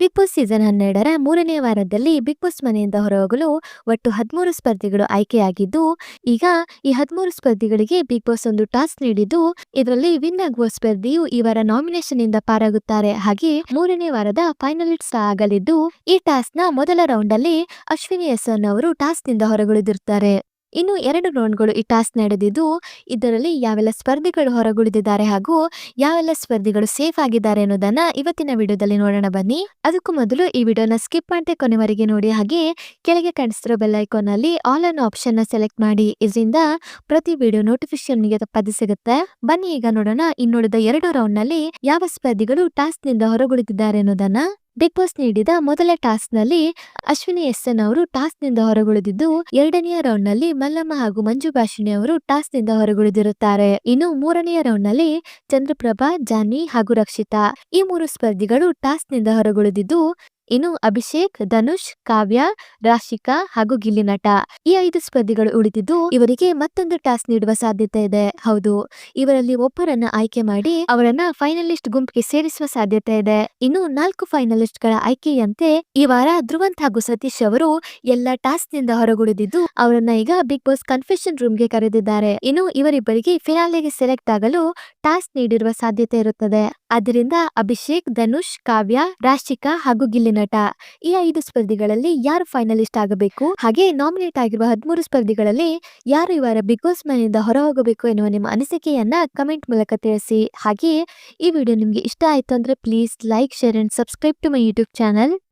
Big boss season ಹನ್ನೆರಡರ ಮೂರನೇ ವಾರದಲ್ಲಿ ಬಿಗ್ ಬಾಸ್ ಮನೆಯಿಂದ ಹೊರಹೋಗಲು ಒಟ್ಟು ಹದಿಮೂರು ಸ್ಪರ್ಧಿಗಳು ಆಯ್ಕೆಯಾಗಿದ್ದು, ಈಗ ಈ ಹದಿಮೂರು ಸ್ಪರ್ಧಿಗಳಿಗೆ ಬಿಗ್ ಬಾಸ್ ಒಂದು ಟಾಸ್ಕ್ ನೀಡಿದ್ದು, ಇದರಲ್ಲಿ ವಿನ್ ಆಗುವ ಸ್ಪರ್ಧಿಯು ಇವರ ವಾರ ನಾಮಿನೇಷನ್ ಇಂದ ಪಾರಾಗುತ್ತಾರೆ. ಹಾಗೆ ಮೂರನೇ ವಾರದ ಫೈನಲಿಸ್ಟ್ ಆಗಲಿದ್ದು, ಈ ಟಾಸ್ಕ್ನ ಮೊದಲ ರೌಂಡ್ ಅಲ್ಲಿ ಅಶ್ವಿನಿ ಎಸ್ ಅವರು ಟಾಸ್ಕ್ನಿಂದ ಹೊರಗುಳಿದಿರುತ್ತಾರೆ ಇನ್ನು ಎರಡು ರೌಂಡ್ಗಳು ಈ ಟಾಸ್ಕ್ ನಡೆದಿದ್ದು, ಇದರಲ್ಲಿ ಯಾವೆಲ್ಲ ಸ್ಪರ್ಧಿಗಳು ಹೊರಗುಳಿದಿದ್ದಾರೆ ಹಾಗೂ ಯಾವೆಲ್ಲ ಸ್ಪರ್ಧಿಗಳು ಸೇಫ್ ಆಗಿದ್ದಾರೆ ಅನ್ನೋದನ್ನ ಇವತ್ತಿನ ವಿಡಿಯೋದಲ್ಲಿ ನೋಡೋಣ ಬನ್ನಿ. ಅದಕ್ಕೂ ಮೊದಲು ಈ ವಿಡಿಯೋನ ಸ್ಕಿಪ್ ಮಾಡಿ ಕೊನೆವರೆಗೆ ನೋಡಿ ಹಾಗೆ ಕೆಳಗೆ ಕಾಣಿಸ್ತಿರೋ ಬೆಲ್ ಐಕಾನ್ ಅಲ್ಲಿ ಆಲ್ ಅನ್ ಆಪ್ಷನ್ನ ಸೆಲೆಕ್ಟ್ ಮಾಡಿ. ಇದರಿಂದ ಪ್ರತಿ ವಿಡಿಯೋ ನೋಟಿಫಿಕೇಶನ್ ನಿಮಗೆ ತಪ್ಪದೆ ಸಿಗುತ್ತೆ. ಬನ್ನಿ ಈಗ ನೋಡೋಣ ಇನ್ನುಳಿದ ಎರಡು ರೌಂಡ್ನಲ್ಲಿ ಯಾವ ಸ್ಪರ್ಧಿಗಳು ಟಾಸ್ಕ್ನಿಂದ ಹೊರಗುಳಿದಿದ್ದಾರೆ ಅನ್ನೋದನ್ನ. ಬಿಗ್ ಬಾಸ್ ನೀಡಿದ ಮೊದಲ ಟಾಸ್ಕ್ನಲ್ಲಿ ಅಶ್ವಿನಿ ಎಸ್ ಎನ್ ಅವರು ಟಾಸ್ನಿಂದ ಹೊರಗುಳಿದಿದ್ದು, ಎರಡನೆಯ ರೌಂಡ್ನಲ್ಲಿ ಮಲ್ಲಮ್ಮ ಹಾಗೂ ಮಂಜು ಭಾಷಿಣಿ ಅವರು ಟಾಸ್ನಿಂದ ಹೊರಗುಳಿದಿರುತ್ತಾರೆ. ಇನ್ನು ಮೂರನೆಯ ರೌಂಡ್ನಲ್ಲಿ ಚಂದ್ರಪ್ರಭಾ, ಜಾನ್ವಿ ಹಾಗೂ ರಕ್ಷಿತಾ ಈ ಮೂರು ಸ್ಪರ್ಧಿಗಳು ಟಾಸ್ನಿಂದ ಹೊರಗುಳಿದಿದ್ದು ಇನ್ನು ಅಭಿಷೇಕ್, ಧನುಷ್, ಕಾವ್ಯ, ರಾಶಿಕಾ ಹಾಗೂ ಗಿಲ್ಲಿ ನಟ. ಈ ಐದು ಸ್ಪರ್ಧಿಗಳು ಉಳಿದಿದ್ದು ಇವರಿಗೆ ಮತ್ತೊಂದು ಟಾಸ್ಕ್ ನೀಡುವ ಸಾಧ್ಯತೆ ಇದೆ. ಹೌದು, ಇವರಲ್ಲಿ ಒಬ್ಬರನ್ನ ಆಯ್ಕೆ ಮಾಡಿ ಅವರನ್ನ ಫೈನಲಿಸ್ಟ್ ಗುಂಪಿಗೆ ಸೇರಿಸುವ ಸಾಧ್ಯತೆ ಇದೆ. ಇನ್ನು ನಾಲ್ಕು ಫೈನಲಿಸ್ಟ್ಗಳ ಆಯ್ಕೆಯಂತೆ ಈ ವಾರ ಧ್ರುವಂತ್ ಹಾಗೂ ಸತೀಶ್ ಅವರು ಎಲ್ಲ ಟಾಸ್ಕ್ನಿಂದ ಹೊರಗುಳಿದಿದ್ದು ಅವರನ್ನ ಈಗ ಬಿಗ್ ಬಾಸ್ ಕನ್ಫೆಷನ್ ರೂಮ್ಗೆ ಕರೆದಿದ್ದಾರೆ. ಇನ್ನು ಇವರಿಬ್ಬರಿಗೆ ಫಿನಾಲೆಗೆ ಸೆಲೆಕ್ಟ್ ಆಗಲು ಟಾಸ್ಕ್ ನೀಡಿರುವ ಸಾಧ್ಯತೆ ಇರುತ್ತದೆ. ಆದ್ದರಿಂದ ಅಭಿಷೇಕ್, ಧನುಷ್, ಕಾವ್ಯ, ರಾಶಿಕಾ ಹಾಗೂ ಗಿಲ್ಲಿನಟ ಈ ಐದು ಸ್ಪರ್ಧಿಗಳಲ್ಲಿ ಯಾರು ಫೈನಲಿಸ್ಟ್ ಆಗಬೇಕು? ಹಾಗೆ ನಾಮಿನೇಟ್ ಆಗಿರುವ ಹದಿಮೂರು ಸ್ಪರ್ಧಿಗಳಲ್ಲಿ ಯಾರು ಈ ವಾರ ಬಿಗ್ ಬಾಸ್ ಮನೆಯಿಂದ ಹೊರ ಹೋಗಬೇಕು ಎನ್ನುವ ನಿಮ್ಮ ಅನಿಸಿಕೆಯನ್ನ ಕಮೆಂಟ್ ಮೂಲಕ ತಿಳಿಸಿ. ಹಾಗೆ ಈ ವಿಡಿಯೋ ನಿಮ್ಗೆ ಇಷ್ಟ ಆಯ್ತು ಅಂದ್ರೆ please like share and subscribe to my YouTube channel